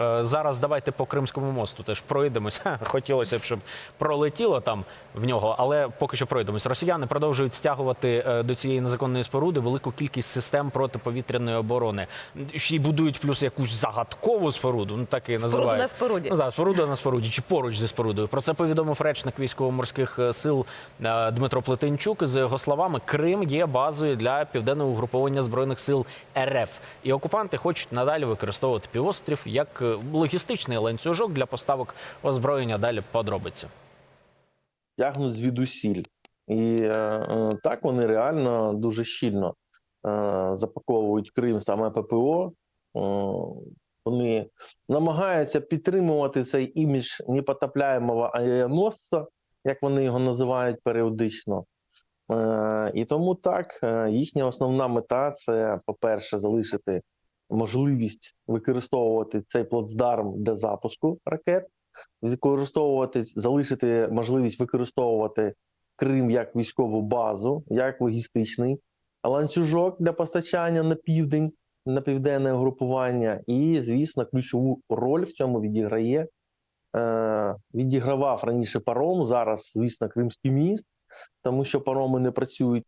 Е, Зараз давайте по Кримському мосту теж пройдемося. Хотілося б, щоб пролетіло там в нього, але поки що пройдемось. Росіяни продовжують стягувати е, до цієї незаконної споруди велику кількість систем протиповітряної оборони. Ще й будують плюс якусь загадкову споруду. Ну так і Споруду називають. на споруді. Ну так, споруда на споруді чи поруч зі спорудою. Про це повідомив речник військово-морських е, сил Дмитро Плетенчук. З його словами, Крим є базою для південного угруповання збройних сил РФ. І окупанти хочуть надалі використовувати півострів як логістичний ланцюжок для поставок озброєння. Далі подробиці. тягнуть звідусіль. І е, е, так вони реально дуже щільно е, запаковують Крим саме ППО. Е, вони намагаються підтримувати цей імідж непотопляємого авіаносця, як вони його називають періодично. Е, і тому так, е, їхня основна мета це, по-перше, залишити можливість використовувати цей плацдарм для запуску ракет використовувати, залишити можливість використовувати Крим як військову базу, як логістичний ланцюжок для постачання на південь, на південне групування. І, звісно, ключову роль в цьому відіграє. Е, відігравав раніше паром, зараз, звісно, Кримський міст, тому що пароми не працюють